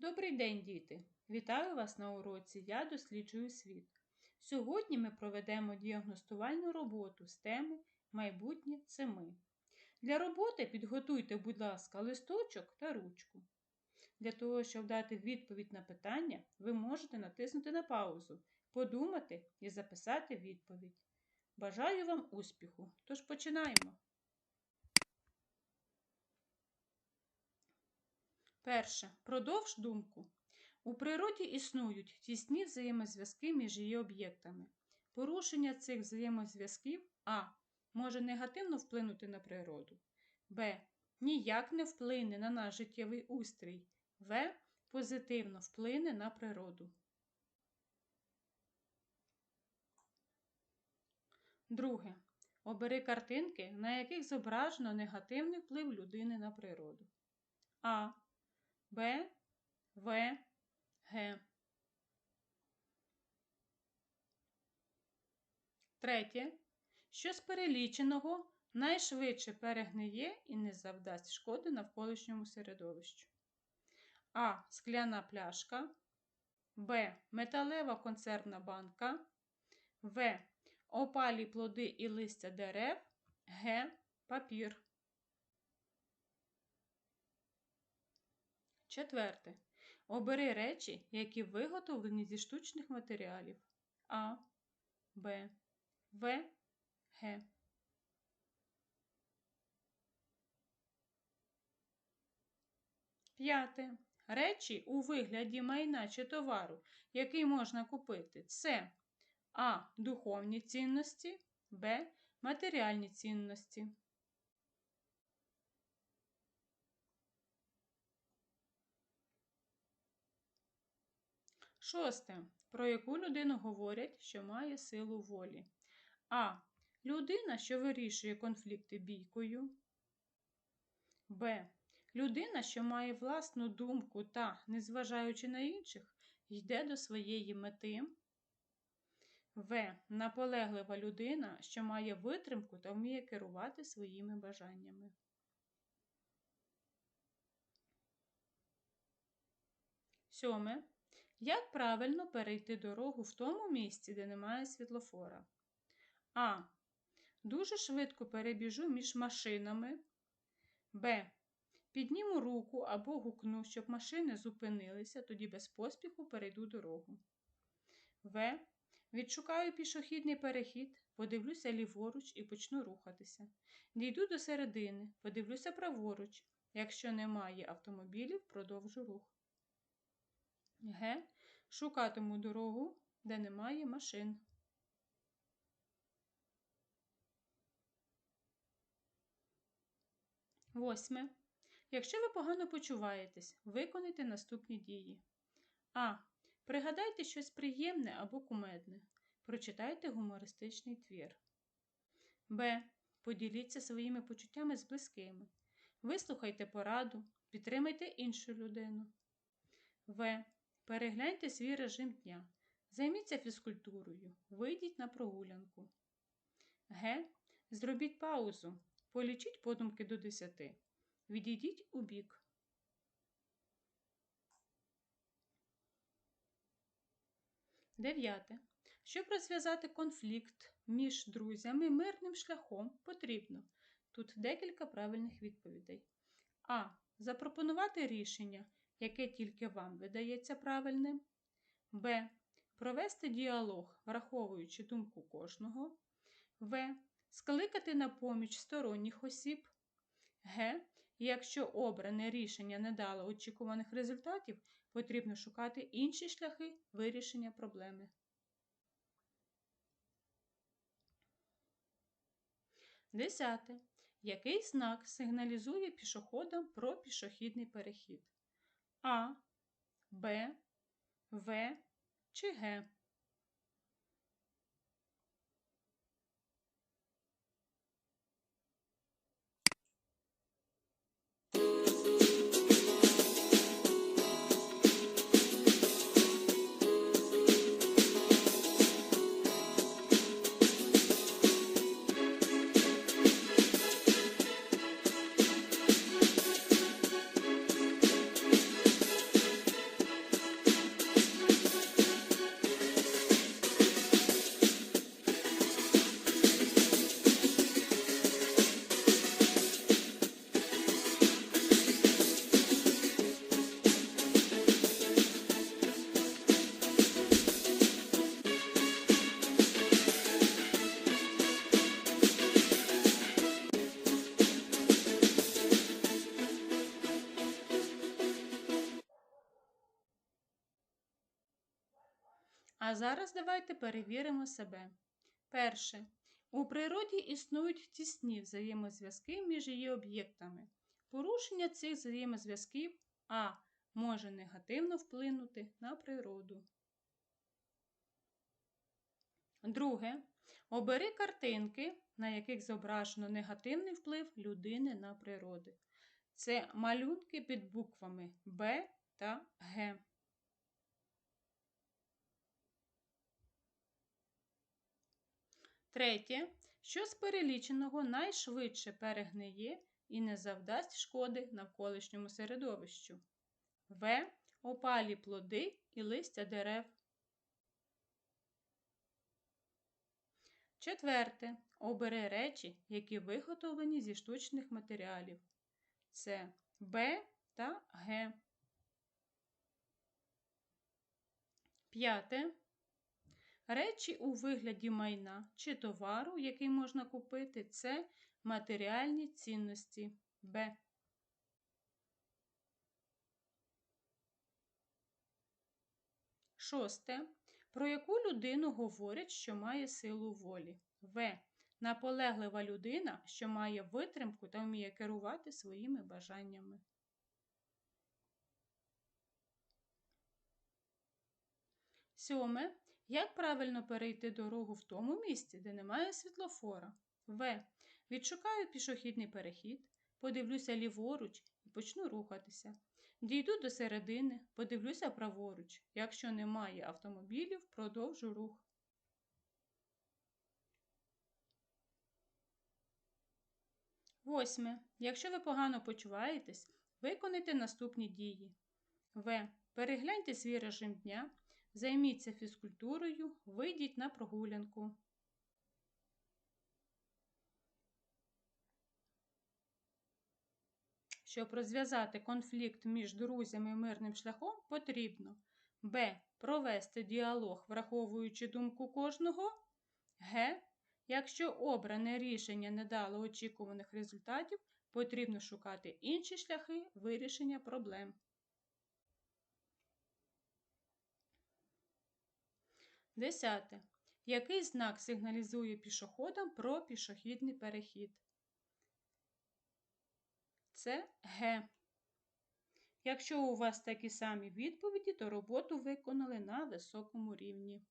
Добрий день, діти! Вітаю вас на уроці Я досліджую світ. Сьогодні ми проведемо діагностувальну роботу з теми Майбутнє це ми. Для роботи підготуйте, будь ласка, листочок та ручку. Для того, щоб дати відповідь на питання, ви можете натиснути на паузу, подумати і записати відповідь. Бажаю вам успіху! Тож починаємо! Перше. Продовж думку. У природі існують тісні взаємозв'язки між її об'єктами. Порушення цих взаємозв'язків А. Може негативно вплинути на природу. Б. Ніяк не вплине на наш життєвий устрій. В. Позитивно вплине на природу. Друге. Обери картинки, на яких зображено негативний вплив людини на природу. А. Б, В, Г. Третє. Що з переліченого найшвидше перегниє і не завдасть шкоди навколишньому середовищу. А. Скляна пляшка. Б. Металева консервна банка. В. Опалі плоди і листя дерев. Г. Папір. Четверте. Обери речі, які виготовлені зі штучних матеріалів А, Б, В, Г. П'яте. Речі у вигляді майна чи товару, який можна купити, це А. Духовні цінності, Б. Матеріальні цінності. Шосте. Про яку людину говорять, що має силу волі? А. Людина, що вирішує конфлікти бійкою. Б. Людина, що має власну думку та, незважаючи на інших, йде до своєї мети. В. Наполеглива людина, що має витримку та вміє керувати своїми бажаннями. Сьоме. Як правильно перейти дорогу в тому місці, де немає світлофора? А. Дуже швидко перебіжу між машинами. Б. Підніму руку або гукну, щоб машини зупинилися, тоді без поспіху перейду дорогу. В. Відшукаю пішохідний перехід, подивлюся ліворуч і почну рухатися. Дійду до середини, подивлюся праворуч. Якщо немає автомобілів, продовжу рух. Г. Шукатиму дорогу, де немає машин. Восьме. Якщо ви погано почуваєтесь, виконайте наступні дії. А. Пригадайте щось приємне або кумедне. Прочитайте гумористичний твір. Б. Поділіться своїми почуттями з близькими. Вислухайте пораду, підтримайте іншу людину. В. Перегляньте свій режим дня. Займіться фізкультурою. Вийдіть на прогулянку. Г. Зробіть паузу. Полічіть подумки до 10. Відійдіть у бік. Дев'яте. Щоб розв'язати конфлікт між друзями мирним шляхом потрібно. Тут декілька правильних відповідей. А. Запропонувати рішення, яке тільки вам видається правильним. Б. Провести діалог, враховуючи думку кожного. В. Скликати на поміч сторонніх осіб. Г. Якщо обране рішення не дало очікуваних результатів, потрібно шукати інші шляхи вирішення проблеми. Десяте. Який знак сигналізує пішоходам про пішохідний перехід? А, Б, В чи Г? А зараз давайте перевіримо себе. Перше. У природі існують тісні взаємозв'язки між її об'єктами. Порушення цих взаємозв'язків А може негативно вплинути на природу. Друге. Обери картинки, на яких зображено негативний вплив людини на природу. Це малюнки під буквами Б та Г. Третє. Що з переліченого найшвидше перегниє і не завдасть шкоди навколишньому середовищу. В. Опалі плоди і листя дерев. Четверте. Обери речі, які виготовлені зі штучних матеріалів. Це Б та Г. П'яте. Речі у вигляді майна чи товару, який можна купити, це матеріальні цінності Б. Шосте. Про яку людину говорять, що має силу волі? В. Наполеглива людина, що має витримку та вміє керувати своїми бажаннями. Сьоме. Як правильно перейти дорогу в тому місці, де немає світлофора? В. Відшукаю пішохідний перехід, подивлюся ліворуч і почну рухатися. Дійду до середини, подивлюся праворуч. Якщо немає автомобілів, продовжу рух. Восьме. Якщо ви погано почуваєтесь, виконайте наступні дії. В. Перегляньте свій режим дня. Займіться фізкультурою, вийдіть на прогулянку. Щоб розв'язати конфлікт між друзями мирним шляхом, потрібно Б. Провести діалог, враховуючи думку кожного. Г. Якщо обране рішення не дало очікуваних результатів, потрібно шукати інші шляхи вирішення проблем. Десяте. Який знак сигналізує пішоходам про пішохідний перехід? Це Г. Якщо у вас такі самі відповіді, то роботу виконали на високому рівні.